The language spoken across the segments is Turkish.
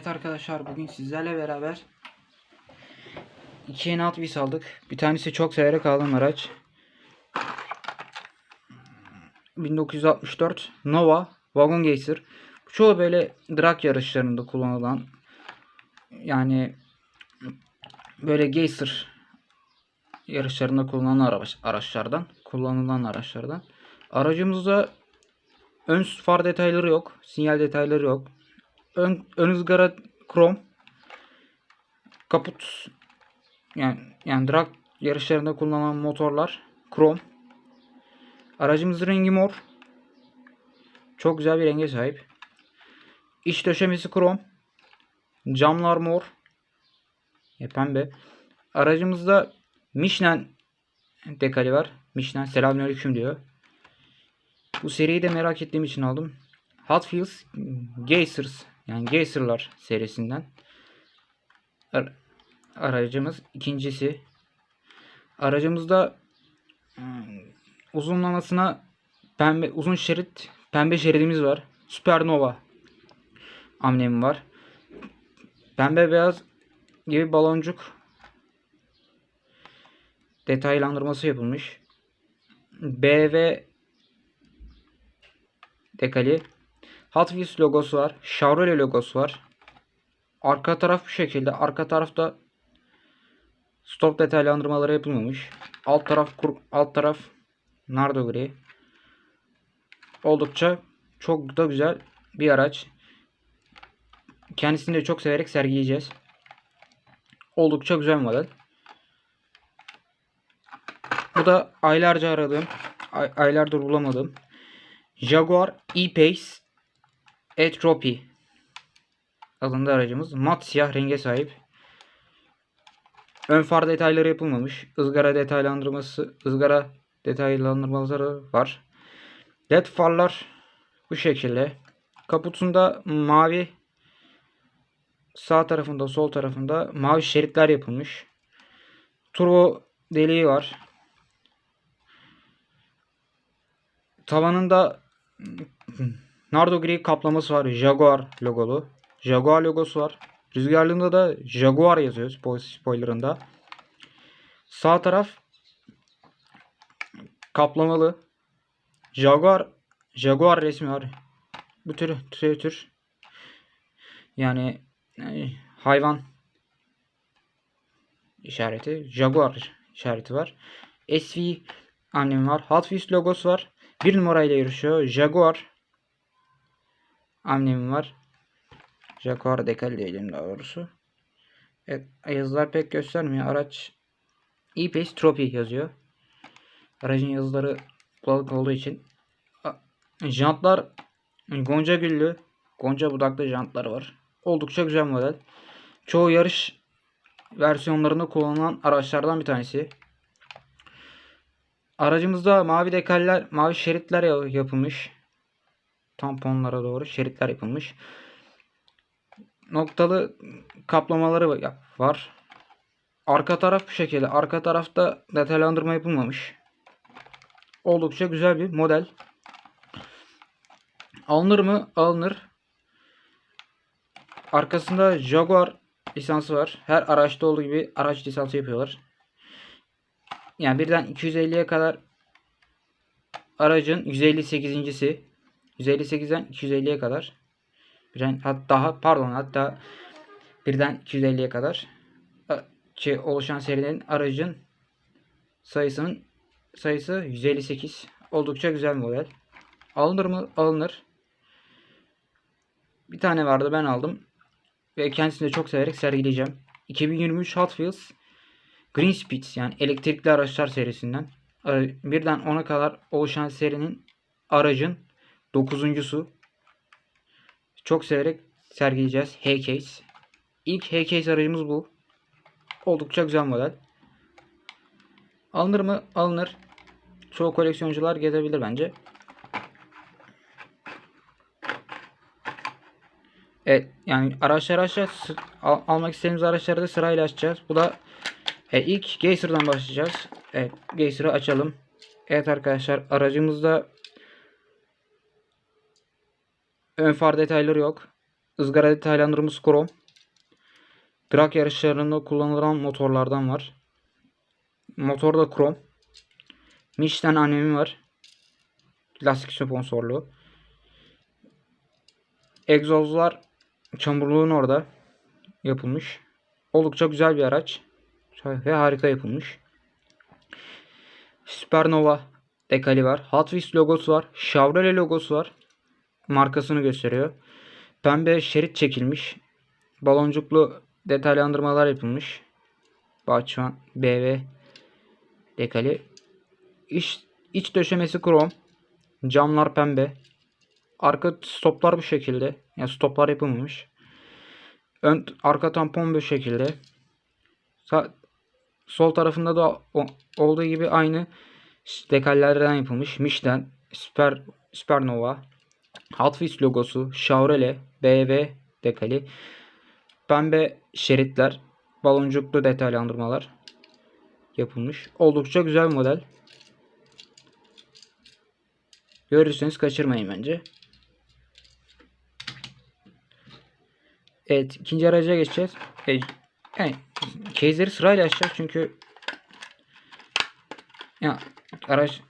Evet arkadaşlar bugün sizlerle beraber iki yeni Hot Wheels aldık. Bir tanesi çok severek aldığım araç. 1964 Nova Wagon. Bu çoğu böyle drag yarışlarında kullanılan yani böyle Geyser yarışlarında kullanılan araç, araçlardan kullanılan araçlardan. Aracımızda ön far detayları yok. Sinyal detayları yok. Ön, ön ızgara krom. Kaput yani yani drag yarışlarında kullanılan motorlar krom. Aracımızın rengi mor. Çok güzel bir renge sahip. İç döşemesi krom. Camlar mor. E, pembe. Aracımızda Michelin dekali var. Michelin selamünaleyküm diyor. Bu seriyi de merak ettiğim için aldım. Hot Wheels Gacers yani Gacer'lar serisinden. Ar- aracımız ikincisi. Aracımızda hmm, uzunlamasına pembe uzun şerit pembe şeridimiz var. Supernova amblemi var. Pembe beyaz gibi baloncuk detaylandırması yapılmış. BV dekali. Hot Wheels logosu var. Chevrolet logosu var. Arka taraf bu şekilde. Arka tarafta stop detaylandırmaları yapılmamış. Alt taraf kur, alt taraf nardo gri. Oldukça çok da güzel bir araç. Kendisini de çok severek sergileyeceğiz. Oldukça güzel model. Bu da aylarca aradığım, ay- aylardır bulamadım. Jaguar E-Pace E-Trophy adında aracımız. Mat siyah renge sahip. Ön far detayları yapılmamış. ızgara detaylandırması, ızgara detaylandırmaları var. LED farlar bu şekilde. Kaputunda mavi sağ tarafında sol tarafında mavi şeritler yapılmış. Turbo deliği var. Tavanında Nardo gri kaplaması var. Jaguar logolu. Jaguar logosu var. Rüzgarlığında da Jaguar yazıyor spo- spoilerında. Sağ taraf kaplamalı. Jaguar Jaguar resmi var. Bu tür tür tür. Yani e, hayvan işareti. Jaguar işareti var. SV annem var. Hot logosu var. Bir numarayla yarışıyor. Jaguar Amblemi var. Jaguar dekal diyelim daha doğrusu. Evet, yazılar pek göstermiyor. Araç E-Pace Trophy yazıyor. Aracın yazıları bulanık olduğu için. Jantlar Gonca güllü, Gonca budaklı jantları var. Oldukça güzel model. Çoğu yarış versiyonlarında kullanılan araçlardan bir tanesi. Aracımızda mavi dekaller, mavi şeritler ya- yapılmış. Tamponlara doğru şeritler yapılmış. Noktalı kaplamaları va- var. Arka taraf bu şekilde. Arka tarafta detaylandırma yapılmamış. Oldukça güzel bir model. Alınır mı? Alınır. Arkasında Jaguar lisansı var. Her araçta olduğu gibi araç lisansı yapıyorlar. Yani birden 250'ye kadar aracın 158.si 158'den 250'ye kadar birden hat- daha pardon hatta birden 250'ye kadar oluşan serinin aracın sayısının sayısı 158. Oldukça güzel model. Alınır mı? Alınır. Bir tane vardı ben aldım. Ve kendisini de çok severek sergileyeceğim. 2023 Hot Wheels Green Speed yani elektrikli araçlar serisinden. Birden 10'a kadar oluşan serinin aracın dokuzuncusu. Çok severek sergileyeceğiz. H-Case. İlk H-Case aracımız bu. Oldukça güzel model. Alınır mı? Alınır. Çoğu koleksiyoncular gezebilir bence. Evet yani araçlar açacağız. Al- almak istediğimiz araçları da sırayla açacağız. Bu da e, ilk Geyser'dan başlayacağız. Evet Geyser'ı açalım. Evet arkadaşlar aracımızda ön far detayları yok. ızgara detaylandırması krom. Drag yarışlarında kullanılan motorlardan var. Motor da krom. Michelin anemi var. Lastik sponsorluğu. Egzozlar çamurluğun orada yapılmış. Oldukça güzel bir araç. Ve harika yapılmış. Supernova dekali var. Hot Wheels logosu var. Chevrolet logosu var. Markasını gösteriyor. Pembe şerit çekilmiş. Baloncuklu detaylandırmalar yapılmış. Bahçıvan BV dekali. İç, iç döşemesi krom. Camlar pembe. Arka stoplar bu şekilde. Yani stoplar yapılmamış. Ön arka tampon bu şekilde. Sa sol tarafında da olduğu gibi aynı dekallerden yapılmış. Michelin, Super, Supernova, Hot logosu, Chevrolet, BMW dekali, pembe şeritler, baloncuklu detaylandırmalar yapılmış. Oldukça güzel bir model. Görürseniz kaçırmayın bence. Evet ikinci araca geçeceğiz. E, yani case'leri sırayla açacağız çünkü ya araç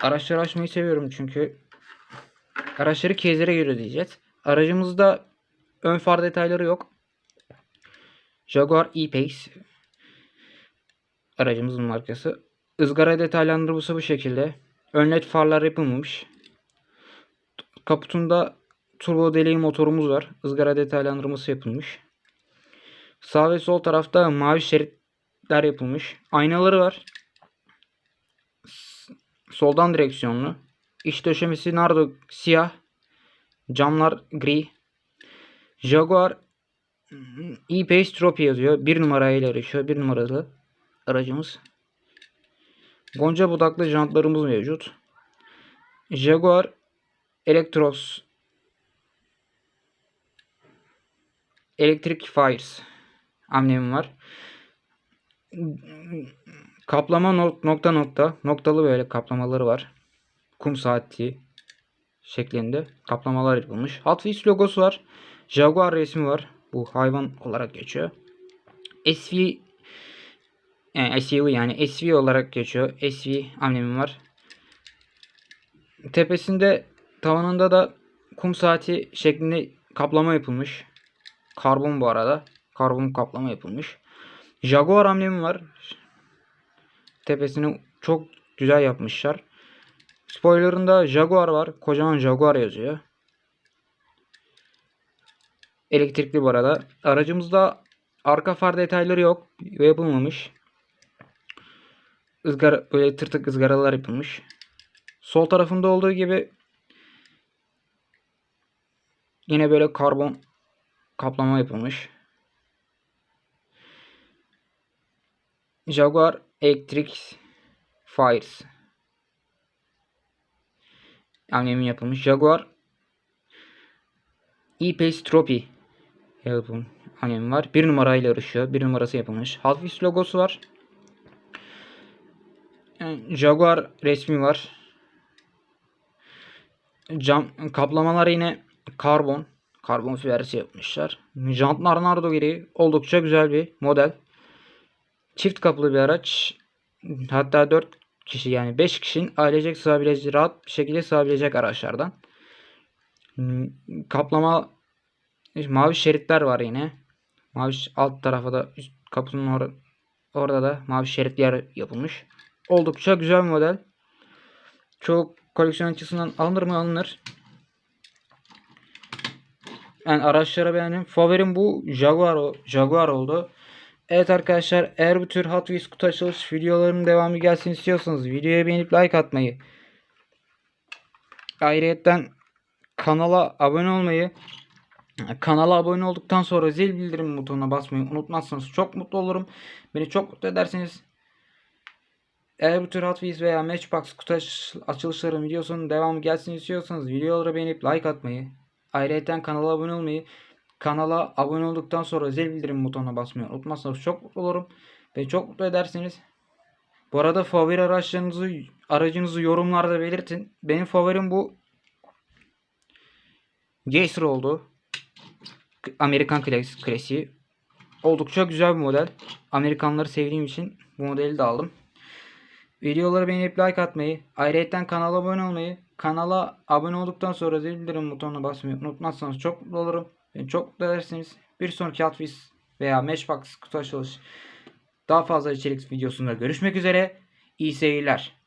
araçları açmayı seviyorum çünkü araçları case'lere göre diyeceğiz. Aracımızda ön far detayları yok. Jaguar E-Pace aracımızın markası. Izgara detaylandırması bu şekilde. Ön led farlar yapılmamış. Kaputunda turbo deliği motorumuz var. Izgara detaylandırması yapılmış. Sağ ve sol tarafta mavi şeritler yapılmış. Aynaları var. Soldan direksiyonlu. İç döşemesi nardo siyah. Camlar gri. Jaguar E-Pace Trophy yazıyor. Bir numarayla yarışıyor. Bir numaralı aracımız. Gonca budaklı jantlarımız mevcut. Jaguar Electros Electric Fires amblemi var. Kaplama nokta nokta noktalı böyle kaplamaları var. Kum saati şeklinde kaplamalar yapılmış. Hot Wheels logosu var. Jaguar resmi var. Bu hayvan olarak geçiyor. SV yani SUV yani SV olarak geçiyor. SV amblemi var. Tepesinde tavanında da kum saati şeklinde kaplama yapılmış. Karbon bu arada. Karbon kaplama yapılmış. Jaguar amblemi var. Tepesini çok güzel yapmışlar. Spoilerında Jaguar var. Kocaman Jaguar yazıyor. Elektrikli bu arada. Aracımızda arka far detayları yok ve yapılmamış. Izgara, böyle tırtık ızgaralar yapılmış. Sol tarafında olduğu gibi yine böyle karbon kaplama yapılmış. Jaguar Electric Fires amblemi yapılmış. Jaguar E-Pace Trophy yapım amblemi var. Bir numarayla yarışıyor. Bir numarası yapılmış. Wheels logosu var. Yani Jaguar resmi var. Cam kaplamalar yine karbon. Karbon fibersi yapmışlar. Jantlar nardo gereği oldukça güzel bir model. Çift kapılı bir araç. Hatta 4 kişi yani 5 kişinin ailecek sığabilecek rahat bir şekilde sığabilecek araçlardan. Kaplama mavi şeritler var yine. Mavi alt tarafa da üst kapının or orada da mavi şeritler yapılmış. Oldukça güzel bir model. Çok koleksiyon açısından alınır mı alınır. Yani araçlara beğendim. Favorim bu Jaguar, Jaguar oldu. Evet arkadaşlar eğer bu tür Hot Wheels kutu açılış videolarının devamı gelsin istiyorsanız videoya beğenip like atmayı ayrıyetten kanala abone olmayı kanala abone olduktan sonra zil bildirim butonuna basmayı unutmazsanız çok mutlu olurum. Beni çok mutlu edersiniz. Eğer bu tür Hot Wheels veya Matchbox kutu açılışları videosunun devamı gelsin istiyorsanız videoları beğenip like atmayı ayrıca kanala abone olmayı Kanala abone olduktan sonra zil bildirim butonuna basmayı unutmazsanız çok mutlu olurum. Ve çok mutlu edersiniz. Bu arada favori araçlarınızı aracınızı yorumlarda belirtin. Benim favorim bu Gazer oldu. Amerikan klas klasiği. Oldukça güzel bir model. Amerikanları sevdiğim için bu modeli de aldım. Videoları beğenip like atmayı, ayrıca kanala abone olmayı, kanala abone olduktan sonra zil bildirim butonuna basmayı unutmazsanız çok mutlu olurum. Beni çok mutlu edersiniz. Bir sonraki Hotwheels veya Matchbox kutu açılış daha fazla içerik videosunda görüşmek üzere. İyi seyirler.